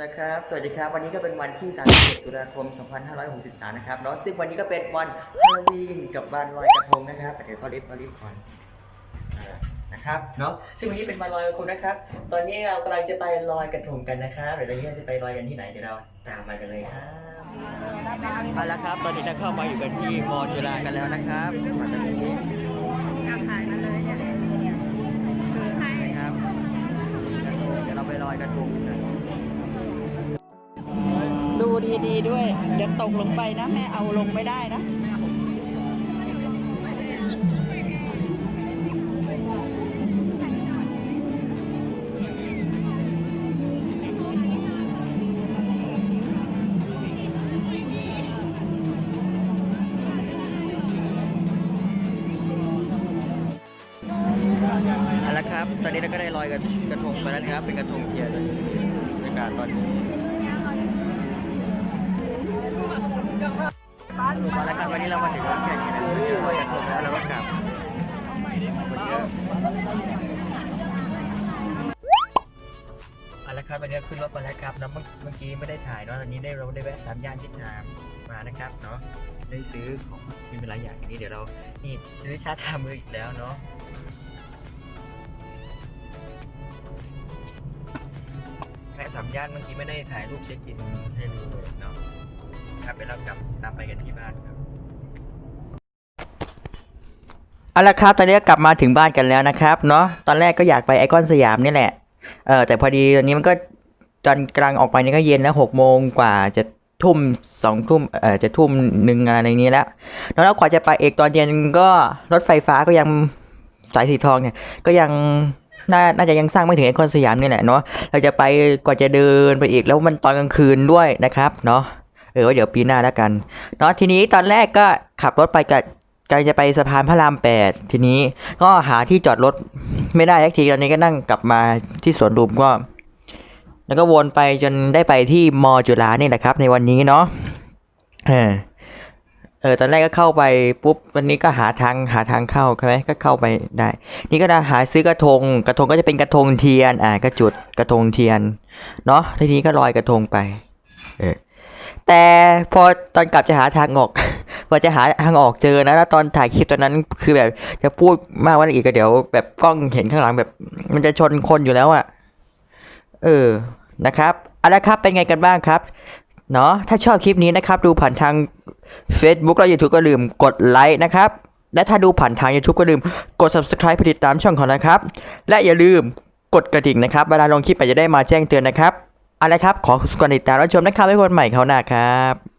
นะครับ สวัสดีครับ วันนี้ก็เป็นวันที่ 31 ตุลาคม 2563 นะครับเนาะซึ่งวันนี้ก็เป็นวันฮาโลวีนกับวันลอยกระทงนะครับเดี๋ยวพอรีบพอรีบก่อนอ่านะครับเนาะซึ่งวันนี้เป็นวันลอยกระทงนะครับ ตอนนี้เรากำลังจะไปลอยกระทงกันนะครับเดี๋ยวตอนนี้เราจะไปลอยกันที่ไหนเดี๋ยวเราตามมากันเลยครับเอาละครับ ตอนนี้เราเข้ามาอยู่กันที่มอจุฬากันแล้วนะครับมาตอนนี้เอาถ่ายมาเลยเนี่ยถือให้นะครับเดี๋ยวเราไปลอยกระทงกัน ดูดีๆด้วย เดี๋ยวตกลงไปนะ แม่เอาลงไม่ได้นะเอาละครับ ตอนนี้เราก็ได้ลอยกระกระทงไปแล้วนะครับ เป็นกระทงเทียนบรรยากาศตอนนี้ มาแล้วครับวันนี้เรามาถึงแค่นี้นะลอยกระทงแล้วเราก็กลับคนเยอะเอาละครับวันนี้ขึ้นรถมาแล้วครับแล้วเมื่อกี้ไม่ได้ถ่ายเนาะตอนนี้ได้เราได้แวะสามย่านเวียดนามมานะครับเนาะได้ซื้อของซื้อเป็นหลายอย่างอย่างนี้เดี๋ยวเรานี่ซื้อชาทามืออีกแล้วเนาะแม่สามย่านเมื่อกี้ไม่ได้ถ่ายรูปเช็คอินให้ดูเลยเนาะ ยวเรากลับตามไปกันที่บ้านครับเอาละครับตอนนี้ก็กลับมาถึงบ้านกันแล้วนะครับเนาะตอนแรกก็อยากไปไอคอนสยามนี่แหละเออแต่พอดีตอนนี้มันก็ตอนกลางออกไปนี่ก็เย็นแล้วหกโมงกว่าจะทุ่มสองทุ่มเออจะทุ่มหนึ่งอะไรอย่างนี้แล้วแล้วกว่าจะไปเอกตอนเย็นก็รถไฟฟ้าก็ยังสายสีทองเนี่ยก็ยังน่าน่าจะยังสร้างไม่ถึงไอคอนสยามนี่แหละเนาะเราจะไปกว่าจะเดินไปอีกแล้วมันตอนกลางคืนด้วยนะครับเนาะ เออว่าเดี๋ยวปีหน้าแล้วกันเนาะทีนี้ตอนแรกก็ขับรถไปกับกจะไปสะพานพระรามแปดทีนี้ก็หาที่จอดรถไม่ได้สักทีตอนนี้ก็นั่งกลับมาที่สวนลุมก็ แล้วก็วนไปจนได้ไปที่มอจุฬานี่แหละครับ ในวันนี้เนาะเออเออตอนแรกก็เข้าไปปุ๊บวันนี้ก็หาทางหาทางเข้าใช่ไหมก็เข้าไปได้ นี่ก็หาซื้อกระทง กระทงก็จะเป็นกระทงเทียน อ่าก็จุดกระทงเทียนเนาะทีนี้ก็ลอยกระทงไป เออ แต่พอตอนกลับจะหาทางออกพอจะหาทางออกเจอนะแล้วตอนถ่ายคลิปตอนนั้นคือแบบ จะพูดมากว่าอีกก็เดี๋ยว แบบกล้องเห็นข้างหลังแบบ มันจะชนคนอยู่แล้วอะ่ะเออนะครับเอาละครับเป็นไงกันบ้างครับเนาะถ้าชอบคลิปนี้นะครับ ดูผ่านทาง Facebook และ YouTube ก็ลืมกดไลค์นะครับ และถ้าดูผ่านทาง YouTube ก็ลืมกด subscribe เพื่อติดตามช่องของเรานะครับ และอย่าลืมกดกระดิ่งนะครับ เวลาลงคลิปไปจะได้มาแจ้งเตือนนะครับ เอาละครับ ขอคุณติดตามรับชมนะครับไว้คนใหม่เขาหน้าครับ